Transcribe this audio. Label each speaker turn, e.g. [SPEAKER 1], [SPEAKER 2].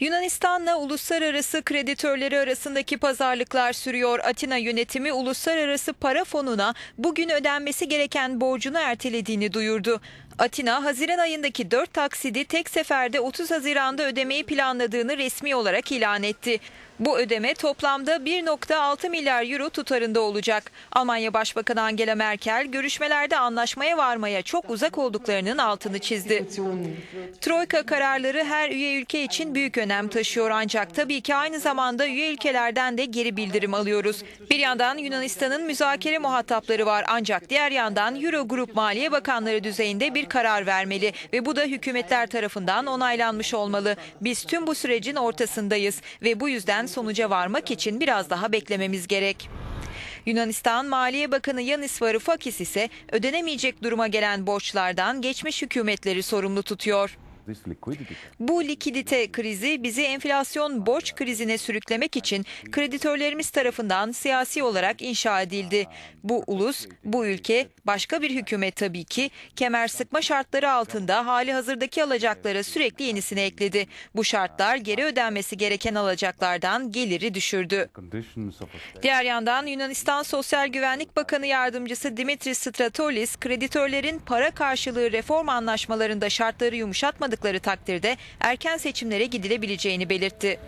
[SPEAKER 1] Yunanistan'la uluslararası kreditörleri arasındaki pazarlıklar sürüyor. Atina yönetimi uluslararası para fonuna bugün ödenmesi gereken borcunu ertelediğini duyurdu. Atina, Haziran ayındaki 4 taksidi tek seferde 30 Haziran'da ödemeyi planladığını resmi olarak ilan etti. Bu ödeme toplamda 1.6 milyar euro tutarında olacak. Almanya Başbakanı Angela Merkel görüşmelerde anlaşmaya varmaya çok uzak olduklarının altını çizdi. Troika kararları her üye ülke için büyük önem taşıyor ancak tabii ki aynı zamanda üye ülkelerden de geri bildirim alıyoruz. Bir yandan Yunanistan'ın müzakere muhatapları var ancak diğer yandan Eurogrup Maliye Bakanları düzeyinde bir karar vermeli ve bu da hükümetler tarafından onaylanmış olmalı. Biz tüm bu sürecin ortasındayız ve bu yüzden sonuca varmak için biraz daha beklememiz gerek. Yunanistan Maliye Bakanı Yanis Varoufakis ise ödenemeyecek duruma gelen borçlardan geçmiş hükümetleri sorumlu tutuyor. Bu likidite krizi bizi enflasyon borç krizine sürüklemek için kreditörlerimiz tarafından siyasi olarak inşa edildi. Bu ulus, bu ülke, başka bir hükümet tabii ki kemer sıkma şartları altında hali hazırdaki alacaklara sürekli yenisini ekledi. Bu şartlar geri ödenmesi gereken alacaklardan geliri düşürdü. Diğer yandan Yunanistan Sosyal Güvenlik Bakanı Yardımcısı Dimitris Stratolis, kreditörlerin para karşılığı reform anlaşmalarında şartları yumuşatmadıkları takdirde erken seçimlere gidilebileceğini belirtti.